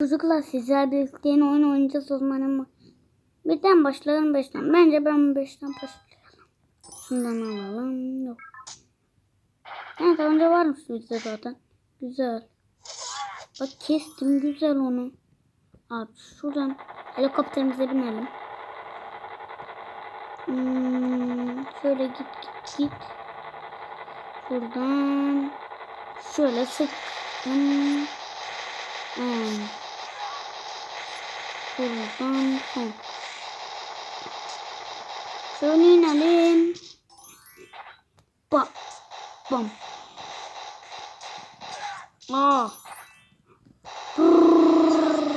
Çocuklar sizler birlikte yeni oyun oynayacağız o zaman ama birden başlayalım beşten. Bence ben beşten başlayalım. Şundan alalım. Yok. Evet önce varmış bizde zaten. Güzel. Bak kestim güzel onu. Abi şuradan helikopterimize binelim. Hmm, şöyle git git git. Şuradan şöyle sık. Hmm. Şuradan son. Şöyle inelim. Bam. Bam. Aa. Brrr.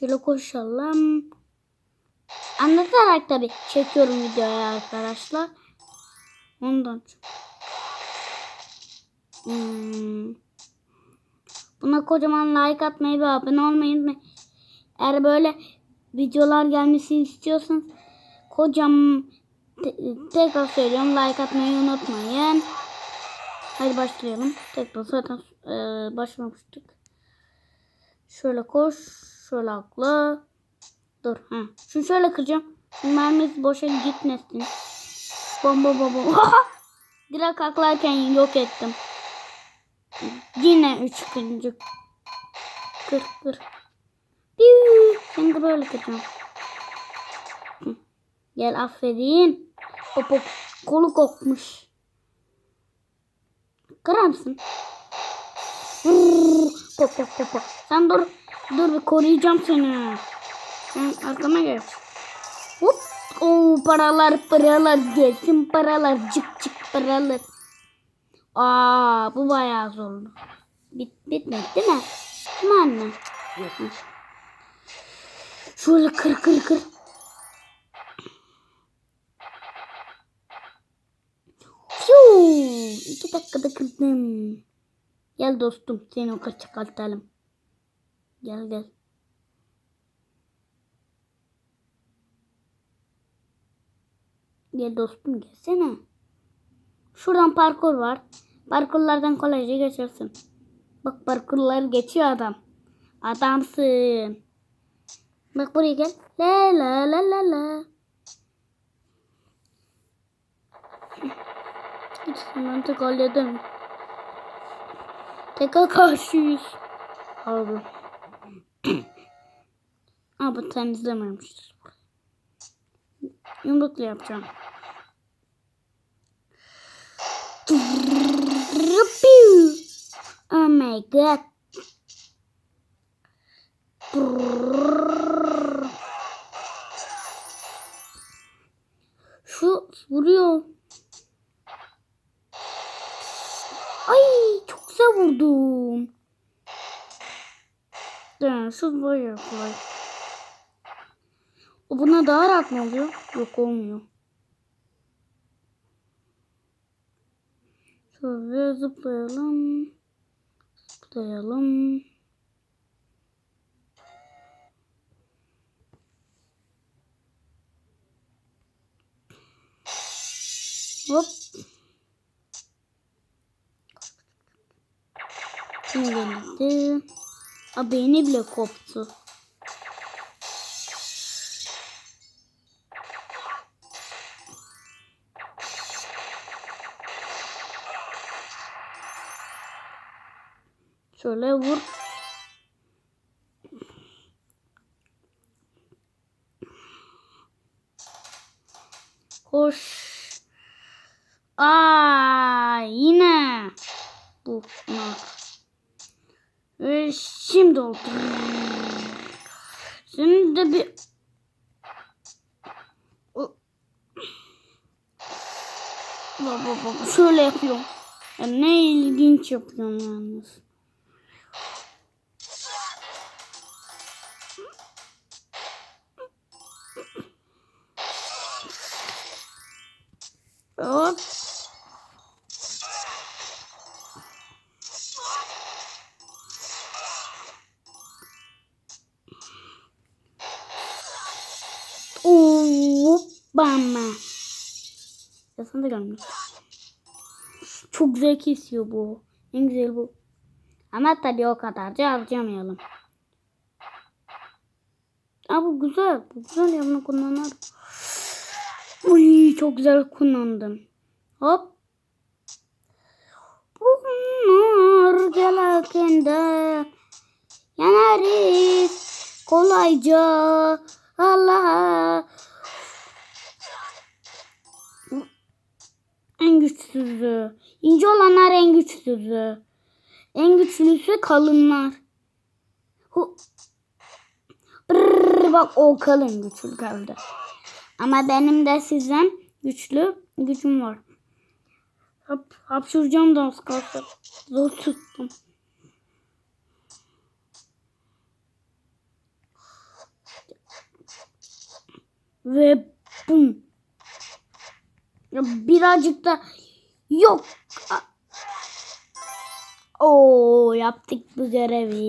Şöyle koşalım. Anlatarak tabi çekiyorum videoyu arkadaşlar. Ondan. Hmm. Buna kocaman like atmayı ve abone olmayı unutmayın. Eğer böyle videolar gelmesini istiyorsanız kocam te- tekrar söylüyorum like atmayı unutmayın. Hadi başlayalım. Tekrar zaten e, başlamıştık. Şöyle koş. Şöyle akla. Dur. Ha. Şunu şöyle kıracağım. Şu mermisi boşa gitmesin. Bomba bomba. Direkt aklarken yok ettim. Yine üç kırıncı. Kır kır. Piu. De böyle kıracağım. Gel aferin. Hop hop. Kolu kokmuş. Kırar mısın? Hop hop hop. Sen dur. Dur bir koruyacağım seni. Sen arkama geç. Hop. Oo paralar paralar gelsin paralar cık cık paralar. Aa bu bayağı zorlu. Bit bitmedi değil mi? Değil mi anne? Hı. Şöyle kır kır kır. Fiu! İki dakikada kırdım. Gel dostum seni o kaçak atalım. Gel gel. Gel dostum gelsene. Şuradan parkur var. Parkurlardan kolayca geçersin. Bak parkurları geçiyor adam. Adamsın. Bak buraya gel. La la la la la. Hemen tek halledim. Tekrar karşıyız. Abi. Abi temizlememiştir. Yumrukla yapacağım. Piu. Oh my god. Şu vuruyor. Ay çok güzel vurdum. Şu bayağı kolay. O buna daha rahat mı oluyor? Yok olmuyor. Şöyle zıplayalım. Zıplayalım. Hop. Şimdi geldi. Aa, beyni bile koptu. Şöyle vur. Koş. Aa yine. Bu. Ve şimdi oldu. Şimdi bir O- Baba baba şöyle yapıyorum. Ya ne ilginç yapıyorum yalnız. Hop. Oo, bama. Ya sen de gelmiş. Çok güzel kesiyor bu. En güzel bu. Ama tabii o kadarca harcamayalım. Aa bu güzel. Bu güzel ya bunu kullanır. Uy çok güzel kullandım. Hop. Bunlar gelirken de yanarız kolayca. Allah. En güçsüzü. İnce olanlar en güçsüzü. En güçlüsü kalınlar. Hu. Brrr, bak o kalın güçlü kaldı. Ama benim de sizden güçlü gücüm var. Hap, hapşuracağım da az kalsın. Zor tuttum. Ve bum. Ya birazcık da yok. Oo yaptık bu görevi.